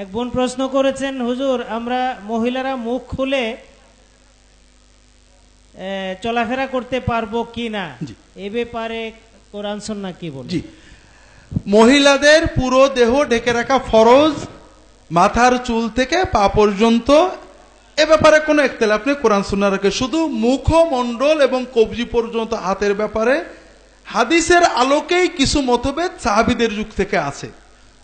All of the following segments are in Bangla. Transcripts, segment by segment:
এক বোন প্রশ্ন করেছেন হুজুর আমরা মহিলারা মুখ খুলে চলাফেরা করতে পারব কি না? এ ব্যাপারে কোরআন সন্না কি বলে? মহিলাদের পুরো দেহ ঢেকে রাখা ফরজ মাথার চুল থেকে পা পর্যন্ত এ ব্যাপারে কোনো একতেলাপ নেই কোরআন সুন্না রাখে। শুধু মুখমণ্ডল এবং কবজি পর্যন্ত হাতের ব্যাপারে হাদিসের আলোকেই কিছু মতভেদ সাহাবিদের যুগ থেকে আছে।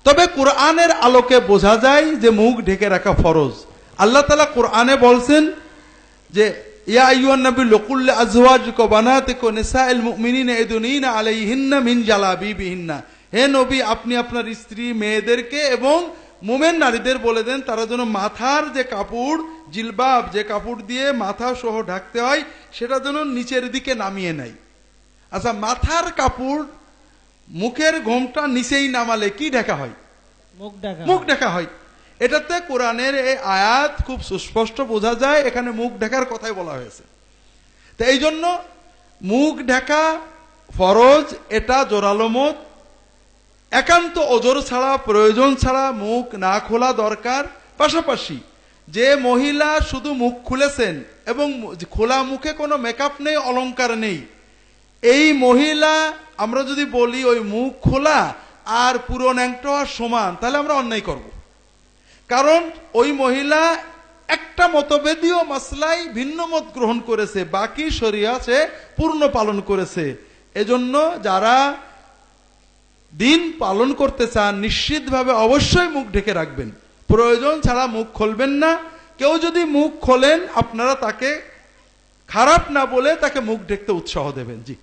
তবে কোরআনের আলোকে বোঝা যায় যে মুখ ঢেকে রাখা ফরজ। আল্লাহ তালা কোরআনে বলছেন যে মিন হে আপনি আপনার স্ত্রী, মেয়েদেরকে এবং মুমেন নারীদের বলে দেন, তারা যেন মাথার যে কাপড়, জিলবাব যে কাপড় দিয়ে মাথা সহ ঢাকতে হয়, সেটা যেন নিচের দিকে নামিয়ে নেয়। আচ্ছা মাথার কাপড় মুখের ঘোমটা নিচেই নামালে কি ঢাকা হয়? মুখ ডাকা মুখ ঢাকা হয়। এটাতে কোরআনের এই আয়াত খুব সুস্পষ্ট বোঝা যায় এখানে মুখ ঢাকার কথাই বলা হয়েছে। তো এই জন্য মুখ ঢাকা ফরজ এটা জোরালো মত একান্ত ওজোর ছাড়া প্রয়োজন ছাড়া মুখ না খোলা দরকার। পাশাপাশি যে মহিলা শুধু মুখ খুলেছেন এবং খোলা মুখে কোনো মেকআপ নেই অলংকার নেই এই মহিলা, আমরা যদি বলি ওই মুখ খোলা আর পুরো ন্যাংটা সমান, তাহলে আমরা অন্যায় করব। কারণ ওই মহিলা একটা মতভেদীয় মাসলাই ভিন্ন মত গ্রহণ করেছে, বাকি শরিয়া সে পূর্ণ পালন করেছে। এজন্য যারা দিন পালন করতে চান, নিশ্চিতভাবে অবশ্যই মুখ ঢেকে রাখবেন। প্রয়োজন ছাড়া মুখ খুলবেন না। কেউ যদি মুখ খোলেন, আপনারা তাকে খারাপ না বলে তাকে মুখ ঢেকতে উৎসাহ দেবেন। জি।